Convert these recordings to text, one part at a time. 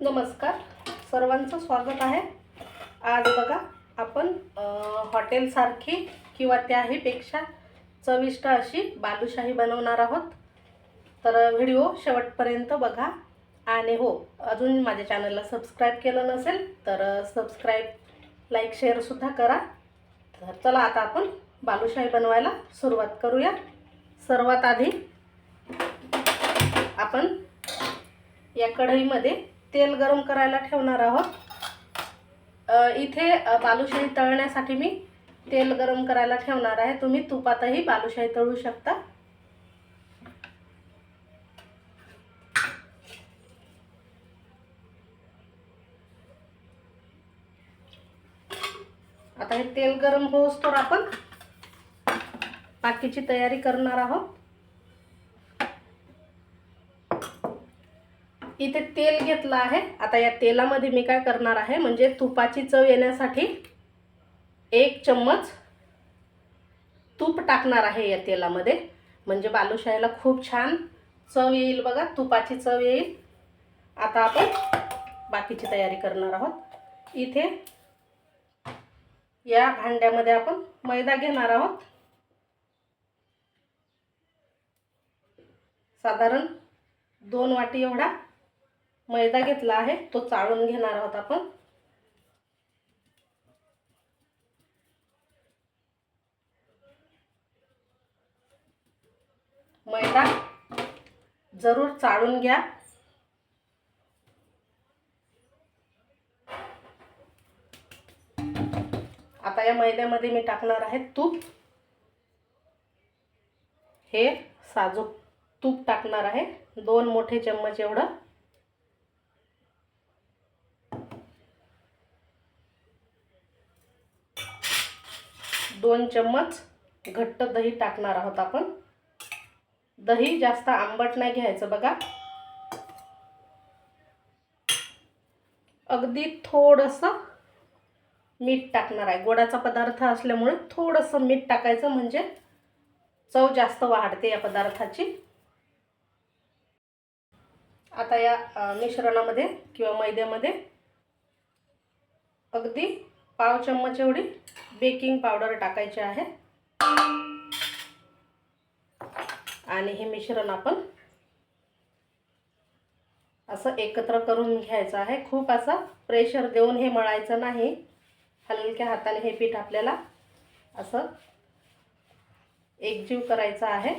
नमस्कार. सर्वांचं स्वागत आहे. आज बघा आपण हॉटेलसारखी किंवा त्याहीपेक्षा चविष्ट अशी बालुशाही बनवणार आहोत. तर व्हिडिओ शेवटपर्यंत बघा. आणि हो अजून माझ्या चॅनलला सबस्क्राईब केलं नसेल तर सबस्क्राईब लाईक शेअरसुद्धा करा. तर चला आता आपण बालुशाही बनवायला सुरुवात करूया. सर्वात आधी आपण या कढईमध्ये तेल गरम करायला ठेवणार आहोत. इथे बालुशाही तळण्यासाठी मी तेल गरम करायला ठेवणार आहे. तुम्ही तुपातही बालुशाही तळू शकता. आता हे तेल गरम होस आपण बाकीची तयारी करणार आहोत. इथे तेल घेतलं आहे. आता या तेलामध्ये मी काय करणार आहे म्हणजे तुपाची चव येण्यासाठी एक चम्मच तूप टाकणार आहे या तेलामध्ये. म्हणजे बालुशाहीला खूप छान चव येईल बघा तुपाची चव येईल. आता आपण बाकीची तयारी करणार आहोत. इथे या भांड्यामध्ये आपण मैदा घेणार आहोत. साधारण दोन वाटी एवढा मैदा घेतला आहे तो चाळून घेणार आहोत आपण. मैदा जरूर चाळून घ्या. आता या मैद्यामध्ये मी टाकणार आहे तूप. हे साजूक तूप टाकणार आहे दोन मोठे चम्मच एवढं. दोन चम्मच घट्ट दही टाकणार आहोत आपण. दही जास्त आंबट नाही घ्यायचं बघा. अगदी थोडंसं मीठ टाकणार आहे. गोडाचा पदार्थ असल्यामुळे थोडंसं मीठ टाकायचं म्हणजे चव जास्त वाढते या पदार्थाची. आता या मिश्रणामध्ये किंवा मैद्यामध्ये अगदी पाव चम्मच एवढी बेकिंग पावडर टाकायची आहे. आणि हे मिश्रण आपण असं एकत्र करून घ्यायचं आहे. खूप असं प्रेशर देऊन हे मळायचं नाही. हलक्या हाताने हे पीठ आपल्याला असं एकजीव करायचं आहे.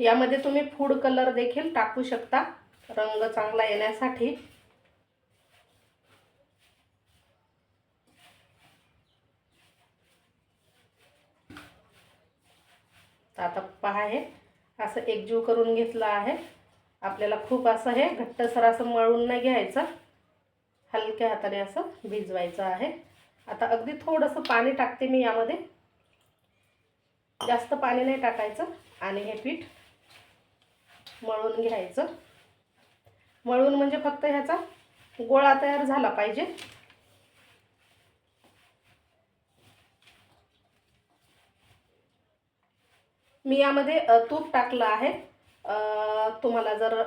यामध्ये तुम्ही फूड कलर देखील टाकू शकता. रंग चांगला येण्यासाठी. आता पहा हे असं एकजीव करून घेतलं आहे. आपल्याला खूप असं हे घट्टसर असं मळून नाही घ्यायचं. हलक्या हाताने असं भिजवायचं आहे. आता अगदी थोडंसं पाणी टाकते मी यामध्ये. जास्त पाणी नाही टाकायचं. आणि हे पीठ मळून घ्यायचं. मळून म्हणजे फक्त ह्याचा गोळा तयार झाला पाहिजे. मी यामध्ये तूप टाकलं आहे. तुम्हाला जर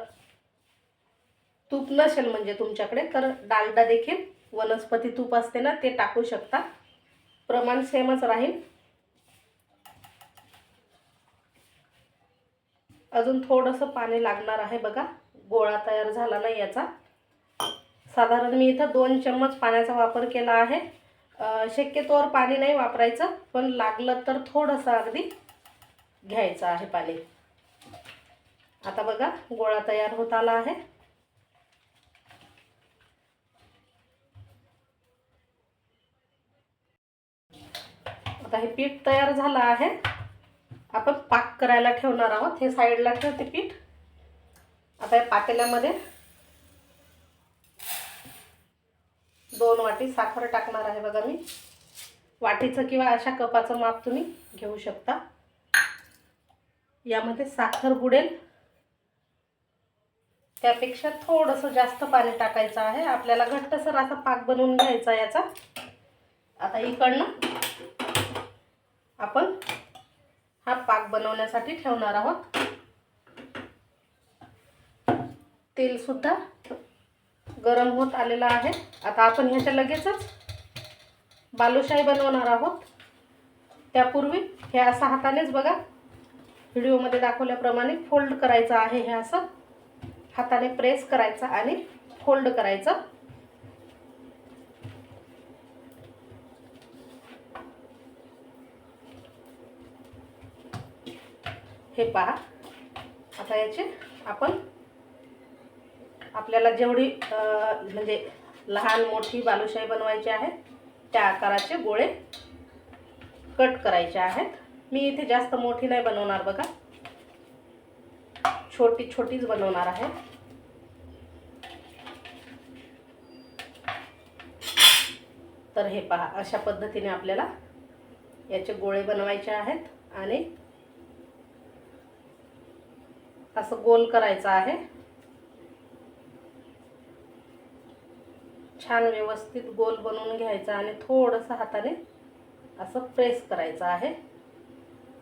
तूप नसेल म्हणजे तुमच्याकडे तर डालडा देखील वनस्पती तूप असते ना ते टाकू शकता. प्रमाण सेमच राहील. अजून थोडंसं पाणी लागणार आहे बघा. गोळा तयार झाला नाही याचा. साधारण मी इथं दोन चम्मच पाण्याचा वापर केला आहे. शक्यतोवर पाणी नाही वापरायचं पण लागलं तर थोडंसं अगदी घ्यायचं आहे पाणी. आता बघा गोळा तयार होत आला आहे. आता हे पीठ तयार झालं आहे. आपण पाक करायला ठेवणार आहोत. हे साईडला ठेवते पीठ. आता या पातेल्यामध्ये दोन वाटी साखर टाकणार आहे बघा मी. वाटीचं किंवा अशा कपाचं माप तुम्ही घेऊ शकता. यामध्ये साखर बुडेल. त्यापेक्षा थोडंसं जास्त पाणी टाकायचं आहे. आपल्याला घट्टसर असा पाक बनवून घ्यायचा याचा. आता इकडनं आपण हा पाक बनवण्यासाठी ठेवणार आहोत. तेलसुद्धा गरम होत आलेलं आहे. आता आपण ह्याच्या लगेचच बालुशाही बनवणार आहोत. त्यापूर्वी हे असं हातानेच बघा. व्हिडिओमध्ये दाखवल्याप्रमाणे फोल्ड करायचं आहे हे असं. हाताने प्रेस करायचं आणि फोल्ड करायचं. हे पहा. आता याचे आपण आपल्याला जेवढी म्हणजे लहान मोठी बालुशाही बनवायची आहे त्या आकाराचे गोळे कट करायचे आहेत. मी इथे जास्त मोठी नाही बनवणार बघा. छोटी छोटीच बनवणार आहे. तर हे पहा अशा पद्धतीने आपल्याला याचे गोळे बनवायचे आहेत आणि असं गोल करायचं आहे. छान व्यवस्थित गोल बनवून घ्यायचा आणि थोडंसं हाताने असं प्रेस करायचं आहे.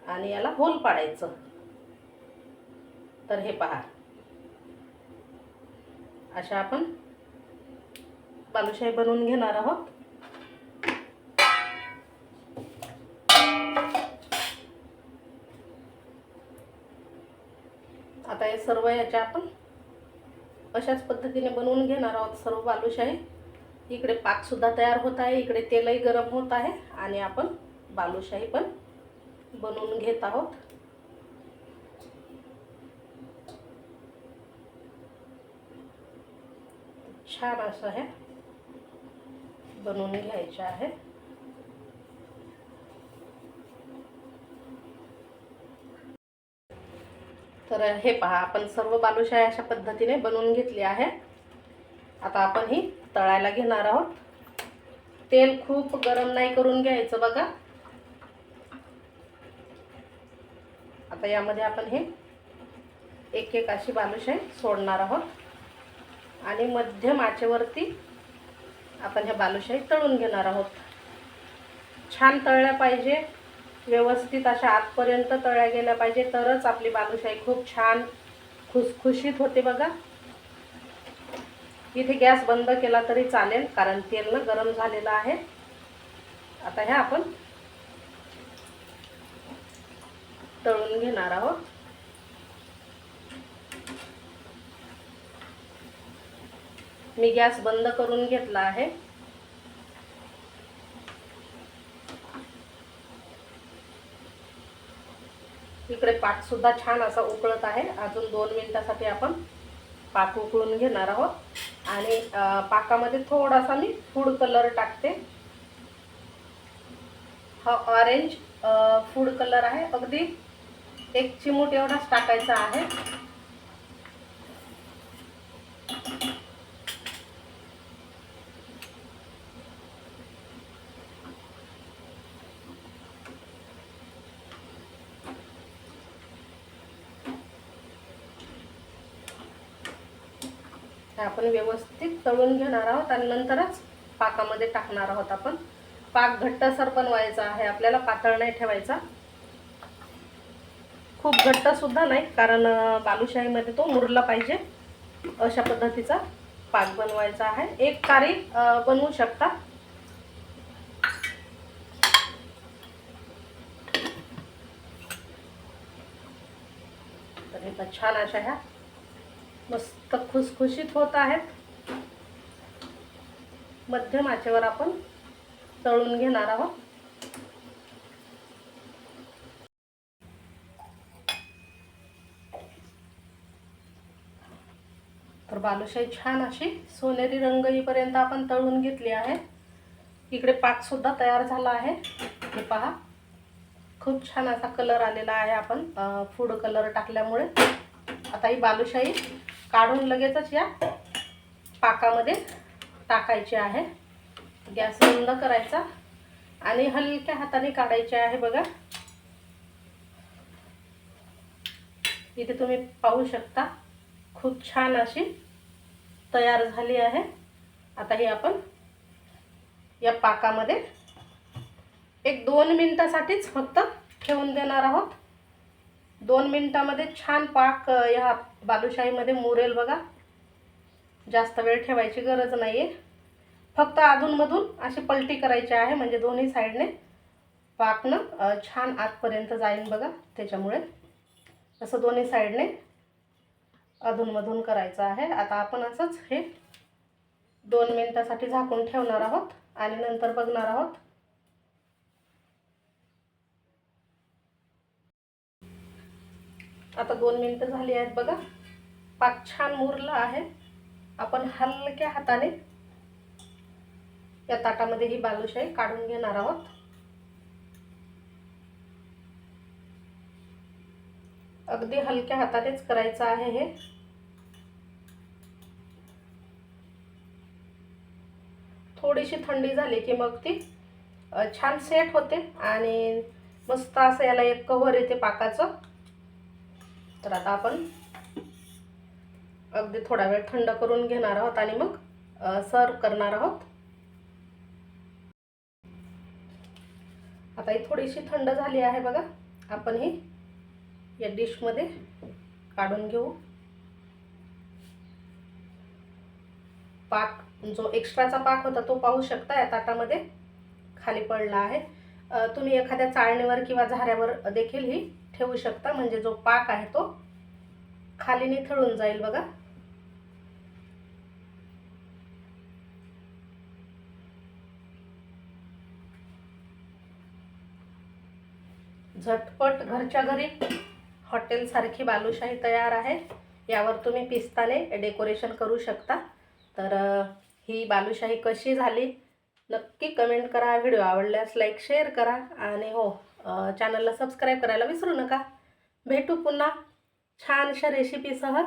आणि याला होल पाडायचं. तर हे पहा. अशा आपण बालुशाही बनवून घेणार आहोत. आता हे सर्व याच्या आपण अशाच पद्धतीने बनवून घेणार आहोत. सर्व बालुशाही. इकडे पाकसुद्धा तयार होत आहे. इकडे तेलही गरम होत आहे आणि आपण बालुशाही पण बनवून घेत आहोत. छान असं हे बनवून घ्यायचे आहे तर हे पहा आपण सर्व बालुशाही अशा पद्धतीने बनवून घेतली आहे. आता आपण ही तळायला घेणार आहोत. तेल खूप गरम नाही करून घ्यायचं बघा. आता यामध्ये आपण हे एक एक अशी बालुशाही सोडणार आहोत. आणि मध्यम आचेवरती आपण ह्या बालुशाही तळून घेणार आहोत. छान तळल्या पाहिजे. व्यवस्थित अशा आतपर्यंत तळल्या गेल्या पाहिजे. तरच आपली बालुशाही खूप छान खुसखुशीत होते बघा. इथे गॅस बंद केला तरी चालेल कारण तेल ना गरम झालेलं आहे. आता ह्या आपण तळून घेणार आहोत. मी गॅस बंद करून घेतला आहे. इकडे पाकसुद्धा छान असा उकळत आहे. अजून दोन मिनिटासाठी आपण पाक उकळून घेणार आहोत. आणि पाकामध्ये थोडासा मी फूड कलर टाकते. हा ऑरेंज फूड कलर आहे. अगदी एक चिमूट एवढाच टाकायचा आहे. हे आपण व्यवस्थित तळून घेणार आहोत आणि नंतरच पाकामध्ये टाकणार आहोत आपण. पाक घट्टसर बनवायचा आहे आपल्याला पातळ नाही ठेवायचा. खूप घट्टसुद्धा नाही कारण बालुशाहीमध्ये तो मुरला पाहिजे. अशा पद्धतीचा पाक बनवायचा आहे. एक कारी बनवू शकता. तर छान अशा ह्या मस्त खुसखुशीत होत आहेत. मध्यम आचेवर आपण तळून घेणार आहोत. तर बालुशाही छान अशी सोनेरी रंग येईपर्यंत आपण तळून घेतली आहे. इकडे पाक सुद्धा तयार झाला आहे. हे पहा. खूप छान असा कलर आलेला आहे आपण. फूड कलर टाकल्यामुळे. आता ही बालुशाही काढून लगेचच या पाकामध्ये टाकायचे आहे. गॅस बंद करायचा आणि हलक्या हाताने काढायचे आहे बघा. इथे तुम्ही पाहू शकता खूप छान अशी तयार झाली आहे. आता ही आपण या पाकामध्ये एक दोन मिनटासाठीच फक्त ठेवून देणार आहोत. दोन मिनटामध्ये छान पाक ह्या बालुशाहीमध्ये मुरेल बघा. जास्त वेळ ठेवायची गरज नाही आहे फक्त अधूनमधून अशी पलटी करायची आहे म्हणजे दोन्ही साईडने पाकनं छान आतपर्यंत जाईल बघा त्याच्यामुळे. असं दोन्ही साईडने अधूनमधून करायचं आहे. आता आपण असंच हे दोन मिनटासाठी झाकून ठेवणार आहोत आणि नंतर बघणार आहोत. आता दोन मिनटं झाली आहेत बघा. पाक छान मुरला आहे. आपण हलक्या हाताने या ताटामध्ये ही बालुशाही काढून घेणार आहोत. अगदी हलक्या हातानेच करायचं आहे हे. थोडीशी थंडी झाली की मग ती छान सेट होते आणि मस्त असं याला एक कव्हर येते पाकाचं. तर आता आपण अगदी थोडा वेळ थंड करून घेणार आहोत आणि मग सर्व करणार आहोत. आता ही थोडीशी थंड झाली आहे बघा. आपण ही या डिशमध्ये काढून घेऊ. पाक जो एक्स्ट्राचा पाक होता तो पाहू शकता या ताटामध्ये खाली पडला आहे. तुम्ही एखाद्या चाळणीवर किंवा झाऱ्यावर देखील ही ठेवू शकता. म्हणजे जो पाक आहे तो खाली निथळून जाईल बघा. झटपट घरच्या घरी हॉटेलसारखी बालुशाही तयार आहे. यावर तुम्ही पिस्ताने डेकोरेशन करू शकता. तर ही बालुशाही कशी झाली? नक्की कमेंट करा व्हिडिओ आवडल्यास लाईक शेअर करा आणि हो चॅनलला सबस्क्राईब करायला विसरू नका. भेटू पुन्हा छानशा रेसिपीसह